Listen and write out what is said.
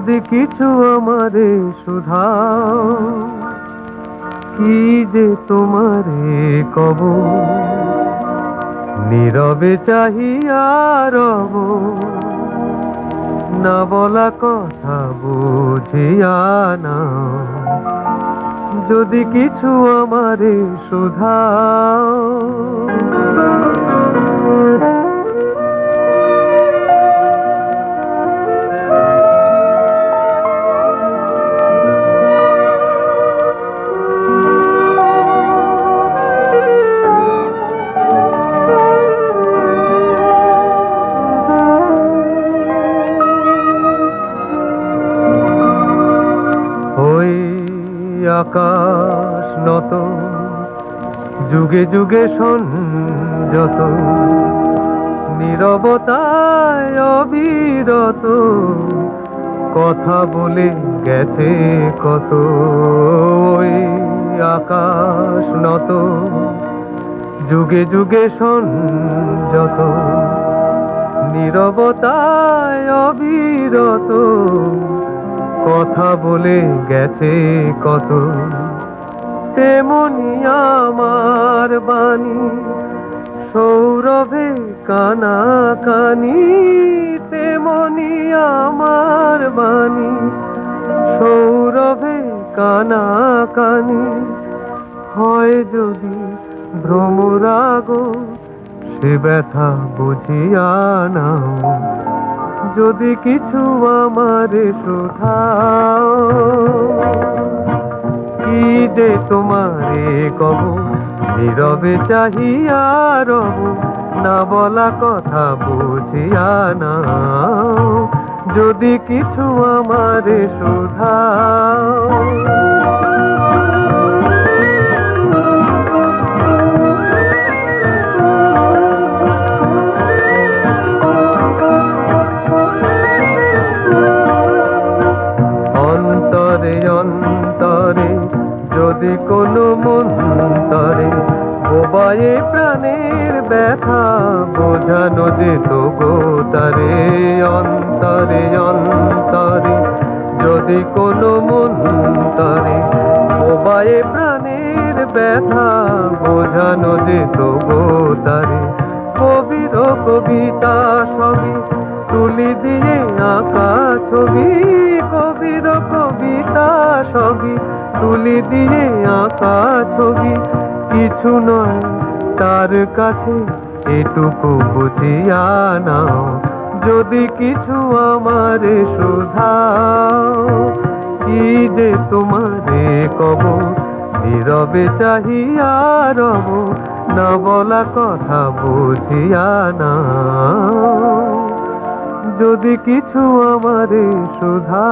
যদি কিছু আমারে সুধাও কি যে তোমারে কব? নীরবে চাহিয়া রব, না বলা কথা বুঝিয়া না যদি কিছু আমারে সুধাও আকাশ নত, যুগে যুগে শোন যত নীরবতায় অবিরত, কথা বলে গেছে কত, ওই আকাশ নত, যুগে যুগে শোন যত নীরবতায় অবিরত কথা বলে গেছে কত। তেমনি আমার বাণী, সৌরভে কানা কানি। তেমনি আমার বাণী, সৌরভে কানা কানি। হয় যদি ভ্রমরাগ, সে ব্যথা বুঝিয়া নাও। যদি কিছু আমারে শোধাও, কি যে তোমারে কব? নীরবে চাহিয়া রব, না বলা কথা বুঝিয়া না যদি কিছু আমারে শোধাও যদি কোনো মন্তরে। বোবায়ে প্রাণের ব্যথা, বোঝানো যেত গো তারে অন্তরে অন্তরে। যদি কোনো মন্তরে বোবায়ে প্রাণের ব্যথা, বোঝানো যেত গো তারে। কবির কবিতা সবই তুলি দিয়ে আঁকা ছবি। তুলি দিয়ে আঁকা ছবি কিছু নয়। তার কাছে এটুকু বুঝিয়া নাও, যদি কিছু আমারে শোধাও। কি যে তোমারে কব, নীরবে চাহিয়া রব, না বলা কথা বুঝিয়া না যদি কিছু আমারে সুধা